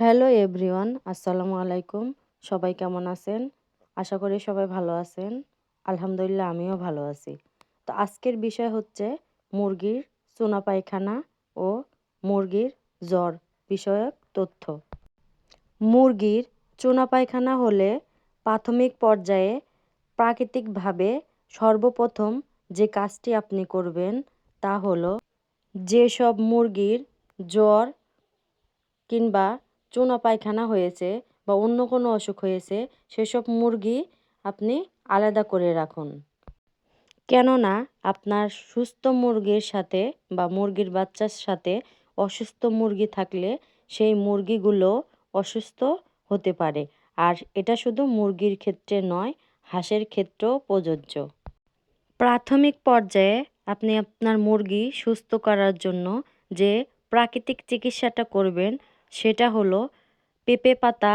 Hello everyone, আসসালামু আলাইকুম। সবাই কেমন আছেন? আশা করি সবাই ভালো আছেন। আলহামদুলিল্লাহ, আমিও ভালো আছি। তো আজকের বিষয় হচ্ছে মুরগির চুনা পায়খানা ও মুরগির জ্বর বিষয়ক তথ্য। মুরগির চুনা পায়খানা হলে প্রাথমিক পর্যায়ে প্রাকৃতিকভাবে সর্বপ্রথম যে কাজটি আপনি করবেন তা হলো যেসব মুরগির জ্বর কিংবা চুনা পায়খানা হয়েছে বা অন্য কোনো অসুখ হয়েছে, সেসব মুরগি আপনি আলাদা করে রাখুন। কেননা আপনার সুস্থ মুরগির সাথে বা মুরগির বাচ্চার সাথে অসুস্থ মুরগি থাকলে সেই মুরগিগুলো অসুস্থ হতে পারে। আর এটা শুধু মুরগির ক্ষেত্রে নয়, হাঁসের ক্ষেত্রেও প্রযোজ্য। প্রাথমিক পর্যায়ে আপনি আপনার মুরগি সুস্থ করার জন্য যে প্রাকৃতিক চিকিৎসাটা করবেন সেটা হলো পেঁপে পাতা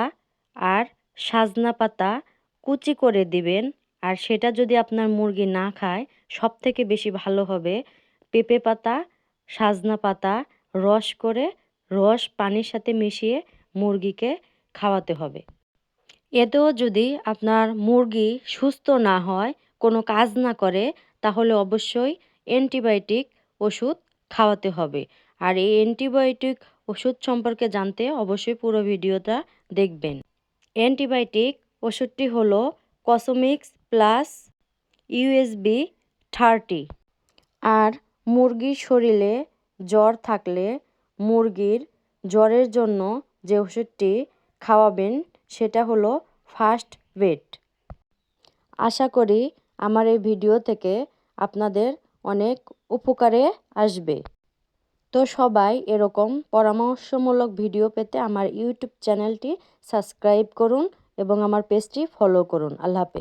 আর সাজনা পাতা কুচি করে দিবেন। আর সেটা যদি আপনার মুরগি না খায় সব থেকে বেশি ভালো হবে পেঁপে পাতা, সাজনা পাতা, রস করে রস পানির সাথে মিশিয়ে মুরগিকে খাওয়াতে হবে। এতেও যদি আপনার মুরগি সুস্থ না হয়, কোনো কাজ না করে, তাহলে অবশ্যই অ্যান্টিবায়োটিক ওষুধ খাওয়াতে হবে। আর এই অ্যান্টিবায়োটিক ওষুধ সম্পর্কে জানতে অবশ্যই পুরো ভিডিওটা দেখবেন। অ্যান্টিবায়োটিক ওষুধটি হলো কসমিক্স প্লাস ইউএসবি থার্টি। আর মুরগির শরীরে জ্বর থাকলে মুরগির জ্বরের জন্য যে ওষুধটি খাওয়াবেন সেটা হলো ফার্স্ট বেড আশা করি আমার এই ভিডিও থেকে আপনাদের অনেক উপকারে আসবে। তো সবাই এরকম পরামর্শমূলক ভিডিও পেতে আমার ইউটিউব চ্যানেলটি সাবস্ক্রাইব করুন এবং আমার পেজটি ফলো করুন। আল্লাহ হাফেজ।